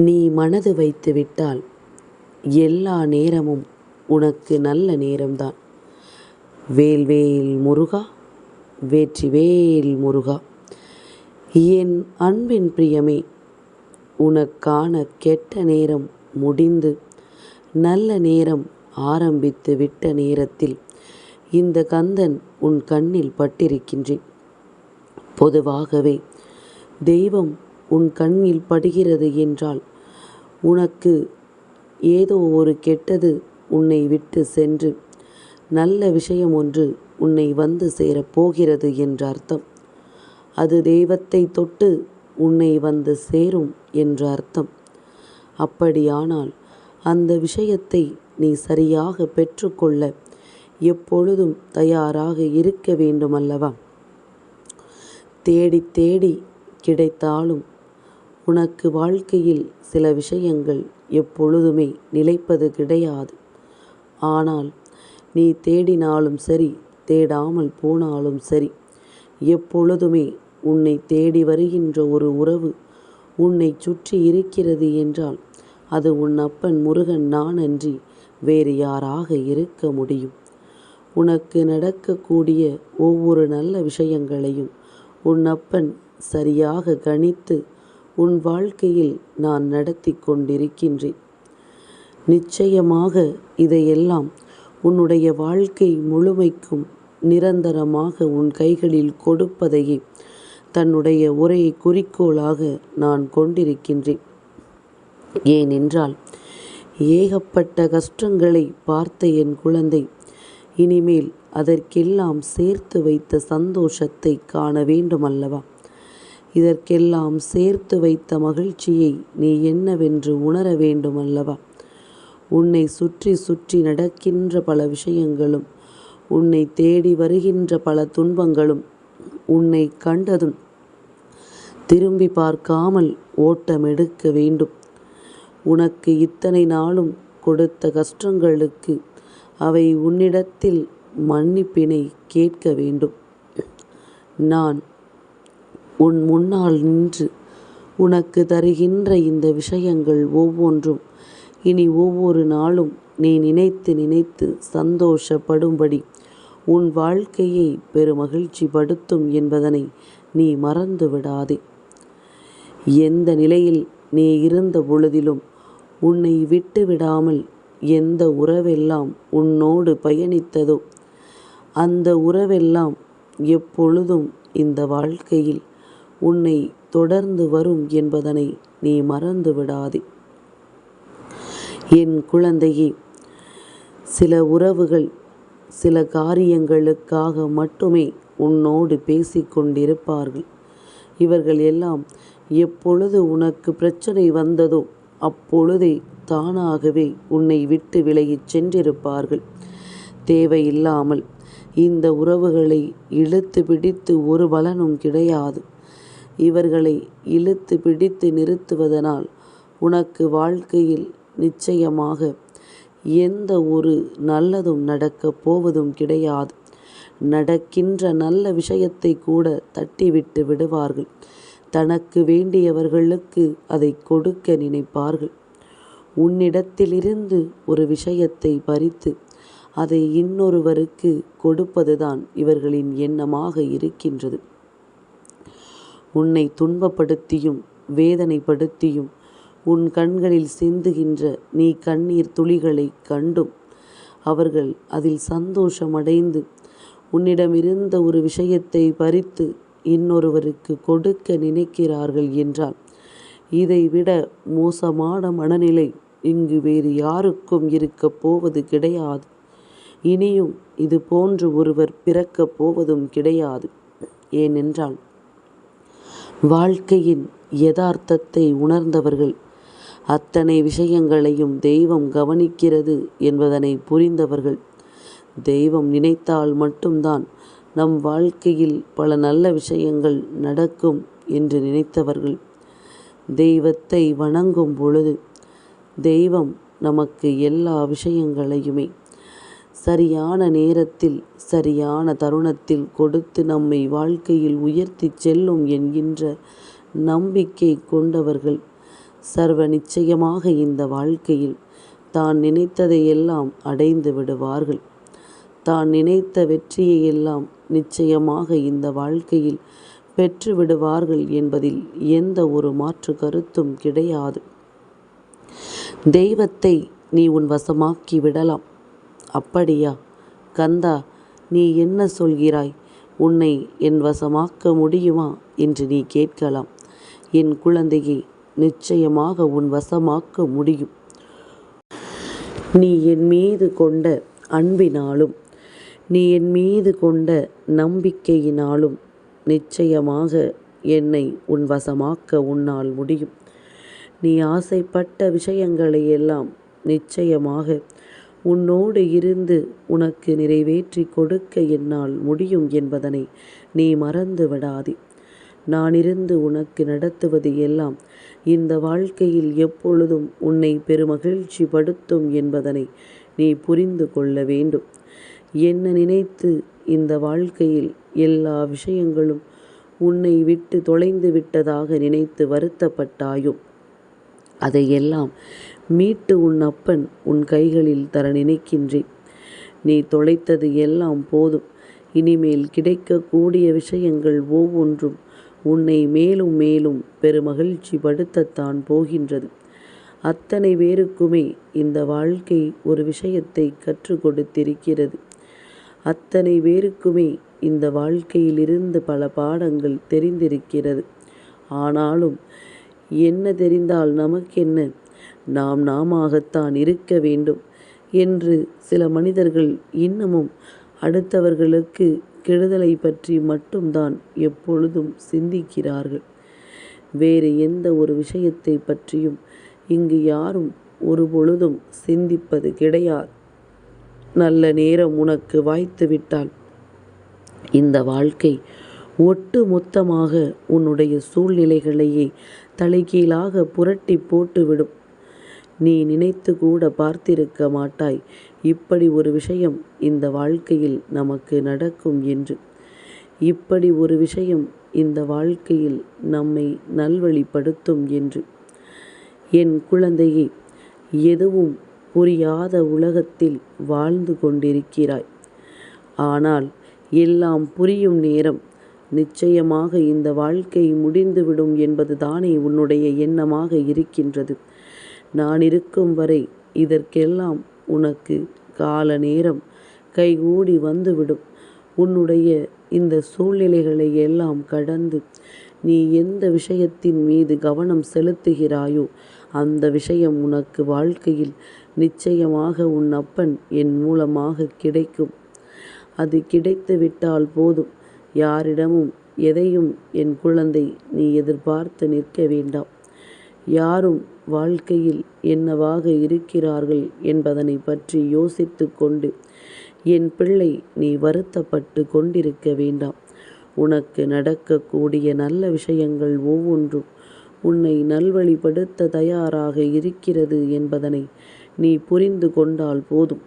நீ மனது வைத்து விட்டால் எல்லா நேரமும் உனக்கு நல்ல நேரம்தான். வேல்வேல் முருகா வேல் முருகா. என் அன்பின் பிரியமே உனக்கான கெட்ட நேரம் முடிந்து நல்ல நேரம் ஆரம்பித்து விட்ட நேரத்தில் இந்த கந்தன் உன் கண்ணில் பட்டிருக்கின்றேன். பொதுவாகவே தெய்வம் உன் கண்ணில் படுகிறது என்றால் உனக்கு ஏதோ ஒரு கெட்டது உன்னை விட்டு சென்று நல்ல விஷயம் ஒன்று உன்னை வந்து சேரப் போகிறது என்ற அர்த்தம். அது தெய்வத்தை தொட்டு உன்னை வந்து சேரும் என்ற அர்த்தம். அப்படியானால் அந்த விஷயத்தை நீ சரியாக பெற்றுக்கொள்ள எப்பொழுதும் தயாராக இருக்க வேண்டுமல்லவா? தேடி தேடி கிடைத்தாலும் உனக்கு வாழ்க்கையில் சில விஷயங்கள் எப்பொழுதுமே நிலைப்பது கிடையாது. ஆனால் நீ தேடினாலும் சரி தேடாமல் போனாலும் சரி எப்பொழுதுமே உன்னை தேடி வருகின்ற ஒரு உறவு உன்னை சுற்றி இருக்கிறது என்றால் அது உன் அப்பன் முருகன் நான் அன்றி வேறு யாராக இருக்க முடியும். உனக்கு நடக்கக்கூடிய ஒவ்வொரு நல்ல விஷயங்களையும் உன் அப்பன் சரியாக கணித்து உன் வாழ்க்கையில் நான் நடத்தி கொண்டிருக்கின்றேன். நிச்சயமாக இதையெல்லாம் உன்னுடைய வாழ்க்கை முழுமைக்கும் நிரந்தரமாக உன் கைகளில் கொடுப்பதையே தன்னுடைய ஒரே குறிக்கோளாக நான் கொண்டிருக்கின்றேன். ஏனென்றால் ஏகப்பட்ட கஷ்டங்களை பார்த்த என் குழந்தை இனிமேல் அதற்கெல்லாம் சேர்த்து வைத்த சந்தோஷத்தை காண வேண்டுமல்லவா? இதற்கெல்லாம் சேர்த்து வைத்த மகிழ்ச்சியை நீ என்னவென்று உணர வேண்டும் அல்லவா உன்னை சுற்றி சுற்றி நடக்கின்ற பல விஷயங்களும் உன்னை தேடி வருகின்ற பல துன்பங்களும் உன்னை கண்டதும் திரும்பி பார்க்காமல் ஓட்டமெடுக்க வேண்டும். உனக்கு இத்தனை நாளும் கொடுத்த கஷ்டங்களுக்கு அவை உன்னிடத்தில் மன்னிப்பினை கேட்க வேண்டும். நான் உன் முன்னால் நின்று உனக்கு தருகின்ற இந்த விஷயங்கள் ஒவ்வொன்றும். இனி ஒவ்வொரு நாளும் நீ நினைத்து நினைத்து சந்தோஷப்படும்படி உன் வாழ்க்கையை பெருமகிழ்ச்சி படுத்தும் என்பதனை நீ மறந்து விடாதே எந்த நிலையில் நீ இருந்த பொழுதிலும் உன்னை விட்டு விடாமல் எந்த உறவெல்லாம் உன்னோடு பயணித்ததோ அந்த உறவெல்லாம் எப்பொழுதும் இந்த வாழ்க்கையில் உன்னை தொடர்ந்து வரும் என்பதனை நீ மறந்து விடாதே என் குழந்தையே சில உறவுகள் சில காரியங்களுக்காக மட்டுமே உன்னோடு பேசிக்கொண்டிருப்பார்கள் இவர்கள் எல்லாம் எப்பொழுது உனக்கு பிரச்சனை வந்ததோ அப்பொழுதே தானாகவே உன்னை விட்டு விலகிச் சென்றிருப்பார்கள். தேவையில்லாமல் இந்த உறவுகளை இழுத்து பிடித்து ஒரு பலனும் கிடையாது. இவர்களை இழுத்து பிடித்து நிறுத்துவதனால் உனக்கு வாழ்க்கையில் நிச்சயமாக எந்த ஒரு நல்லதும் நடக்கப் போவதும் கிடையாது. நடக்கின்ற நல்ல விஷயத்தை கூட தட்டிவிட்டு விடுவார்கள். தனக்கு வேண்டியவர்களுக்கு அதை கொடுக்க நினைப்பார்கள். உன்னிடத்திலிருந்து ஒரு விஷயத்தை பறித்து அதை இன்னொருவருக்கு கொடுப்பதுதான் இவர்களின் எண்ணமாக இருக்கின்றது. உன்னை துன்பப்படுத்தியும் வேதனைப்படுத்தியும் உன் கண்களில் சிந்துகின்ற நீ கண்ணீர் துளிகளை கண்டும். அவர்கள் அதில் சந்தோஷமடைந்து உன்னிடமிருந்த ஒரு விஷயத்தை பறித்து இன்னொருவருக்கு கொடுக்க நினைக்கிறார்கள் என்றால் இதைவிட மோசமான மனநிலை இங்கு வேறு யாருக்கும் இருக்கப் போவது கிடையாது. இனியும் இது போன்று ஒருவர் பிறக்கப் போவதும் கிடையாது. ஏனென்றால் வாழ்க்கையின் யதார்த்தத்தை உணர்ந்தவர்கள். அத்தனை விஷயங்களையும் தெய்வம் கவனிக்கிறது என்பதனை புரிந்தவர்கள். தெய்வம் நினைத்தால் மட்டும்தான் நம் வாழ்க்கையில் பல நல்ல விஷயங்கள் நடக்கும் என்று நினைத்தவர்கள். தெய்வத்தை வணங்கும் பொழுது தெய்வம் நமக்கு எல்லா விஷயங்களையுமே சரியான நேரத்தில் சரியான தருணத்தில் கொடுத்து நம்மை வாழ்க்கையில் உயர்த்தி செல்லும் என்கின்ற நம்பிக்கை கொண்டவர்கள் சர்வ நிச்சயமாக இந்த வாழ்க்கையில் தான் நினைத்ததையெல்லாம் அடைந்து விடுவார்கள். தான் நினைத்த வெற்றியையெல்லாம் நிச்சயமாக இந்த வாழ்க்கையில் பெற்று விடுவார்கள் என்பதில் எந்த ஒரு மாற்று கருத்தும் கிடையாது. தெய்வத்தை நீ உன் வசமாக்கி விடலாம். அப்படியா? கந்தா நீ என்ன சொல்கிறாய்? உன்னை என் வசமாக்க முடியுமா? என்று நீ கேட்கலாம். என் குழந்தையை நிச்சயமாக உன் வசமாக்க முடியும். நீ என் மீது கொண்ட அன்பினாலும் நீ என் மீது கொண்ட நம்பிக்கையினாலும் நிச்சயமாக என்னை உன் வசமாக்க உன்னால் முடியும். நீ ஆசைப்பட்ட விஷயங்களை எல்லாம் நிச்சயமாக உன்னோடு இருந்து உனக்கு நிறைவேற்றி கொடுக்க என்னால் முடியும் என்பதனை நீ மறந்து விடாதே. நான் இருந்து உனக்கு நடத்துவது எல்லாம் இந்த வாழ்க்கையில் எப்பொழுதும் உன்னை பெருமகிழ்ச்சி படுத்தும் என்பதனை நீ புரிந்து கொள்ள வேண்டும். என்ன நினைத்து இந்த வாழ்க்கையில் எல்லா விஷயங்களும் உன்னை விட்டு தொலைந்து விட்டதாக நினைத்து வருத்தப்பட்டாயோ? அதையெல்லாம் மீட்டு உன் அப்பன் உன் கைகளில் தர நினைக்கின்றேன். நீ தொலைத்தது எல்லாம் போதும். இனிமேல் கிடைக்கக்கூடிய விஷயங்கள் ஒவ்வொன்றும் உன்னை மேலும் மேலும் பெருமகிழ்ச்சி படுத்தத்தான் போகின்றது. அத்தனை பேருக்குமே இந்த வாழ்க்கை ஒரு விஷயத்தை கற்றுக் கொடுத்திருக்கிறது. அத்தனை பேருக்குமே இந்த வாழ்க்கையிலிருந்து பல பாடங்கள் தெரிந்திருக்கிறது. ஆனாலும் என்ன தெரிந்தால் நமக்கென்ன? நாம் நாமத்தான் இருக்க வேண்டும் என்று சில மனிதர்கள் இன்னமும் அடுத்தவர்களுக்கு கெடுதலை பற்றி மட்டும்தான் எப்பொழுதும் சிந்திக்கிறார்கள். வேறு எந்த ஒரு விஷயத்தை பற்றியும் இங்கு யாரும் ஒரு பொழுதும் சிந்திப்பது கிடையாது. நல்ல நேரம் உனக்கு வாய்த்து விட்டால் இந்த வாழ்க்கை ஒட்டு மொத்தமாக உன்னுடைய சூழ்நிலைகளையே தலைகீழாக புரட்டி போட்டுவிடும். நீ நினைத்து கூட பார்த்திருக்க மாட்டாய். இப்படி ஒரு விஷயம் இந்த வாழ்க்கையில் நமக்கு நடக்கும் என்று. இப்படி ஒரு விஷயம் இந்த வாழ்க்கையில் நம்மை நல்வழிப்படுத்தும் என்று. என் குழந்தையே எதுவும் புரியாத உலகத்தில் வாழ்ந்து கொண்டிருக்கிறாய். ஆனால் எல்லாம் புரியும் நேரம். நிச்சயமாக இந்த வாழ்க்கை முடிந்துவிடும் என்பது தானே உன்னுடைய எண்ணமாக இருக்கின்றது. நான் இருக்கும் வரை இதற்கெல்லாம் உனக்கு கால நேரம் கைகூடி வந்துவிடும். உன்னுடைய இந்த சூழ்நிலைகளை எல்லாம் கடந்து நீ எந்த விஷயத்தின் மீது கவனம் செலுத்துகிறாயோ அந்த விஷயம் உனக்கு வாழ்க்கையில் நிச்சயமாக உன் அப்பன் என் மூலமாக கிடைக்கும். அது கிடைத்து விட்டால் போதும். யாரிடமும் எதையும் என் குழந்தை நீ எதிர்பார்த்து நிற்க வேண்டாம். யாரும் வாழ்க்கையில் என்னவாக இருக்கிறார்கள் என்பதனை பற்றி யோசித்து கொண்டு என் பிள்ளை நீ வருத்தப்பட்டு கொண்டிருக்க வேண்டாம். உனக்கு நடக்கக்கூடிய நல்ல விஷயங்கள் ஒவ்வொன்றும் உன்னை நல்வழிப்படுத்த தயாராக இருக்கிறது என்பதனை நீ புரிந்து கொண்டால் போதும்.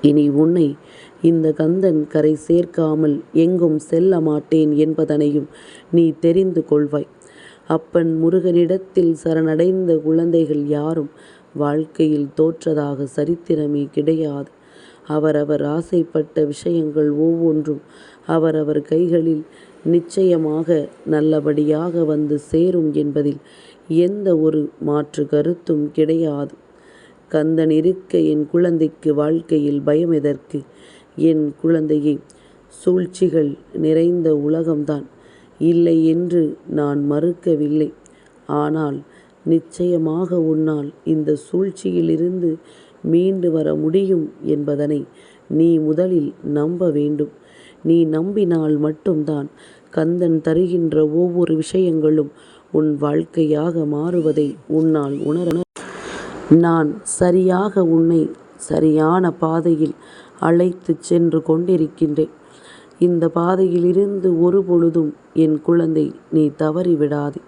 இனி உன்னை இந்த கந்தன் கரை சேர்க்காமல் எங்கும் செல்ல மாட்டேன் என்பதனையும் நீ தெரிந்து கொள்வாய். அப்பன் முருகனிடத்தில் சரணடைந்த குழந்தைகள் யாரும் வாழ்க்கையில் தோற்றதாக சரித்திரமே கிடையாது. அவரவர் ஆசைப்பட்ட விஷயங்கள் ஒவ்வொன்றும் அவரவர் கைகளில் நிச்சயமாக நல்லபடியாக வந்து சேரும் என்பதில் எந்த ஒரு மாற்று கருத்தும் கிடையாது. கந்தன் இருக்க என் குழந்தைக்கு வாழ்க்கையில் பயம் எதற்கு என் குழந்தையை சூழ்ச்சிகள் நிறைந்த உலகம்தான். இல்லை என்று நான் மறுக்கவில்லை. ஆனால் நிச்சயமாக உன்னால் இந்த சூழ்ச்சியிலிருந்து மீண்டு வர முடியும் என்பதனை நீ முதலில் நம்ப வேண்டும். நீ நம்பினால் மட்டும்தான் கந்தன் தருகின்ற ஒவ்வொரு விஷயங்களும் உன் வாழ்க்கையாக மாறுவதை உன்னால் உணர நான் சரியாக உன்னை சரியான பாதையில் அழைத்து சென்று கொண்டிருக்கின்றேன். இந்த பாதையிலிருந்து ஒரு பொழுதும் என் குழந்தை நீ தவறிவிடாதே.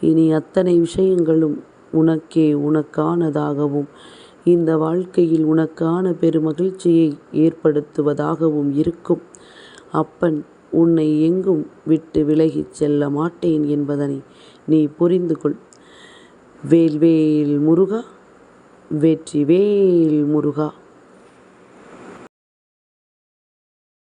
இனி அத்தனை விஷயங்களும் உனக்கே உனக்கானதாகவும் இந்த வாழ்க்கையில் உனக்கான பெருமகிழ்ச்சியை ஏற்படுத்துவதாகவும் இருக்கும். அப்பன் உன்னை எங்கும் விட்டு விலகிச் செல்ல மாட்டேன் என்பதனை நீ புரிந்து கொள் வேல்வேல் முருகா வெற்றி வேல் முருகா.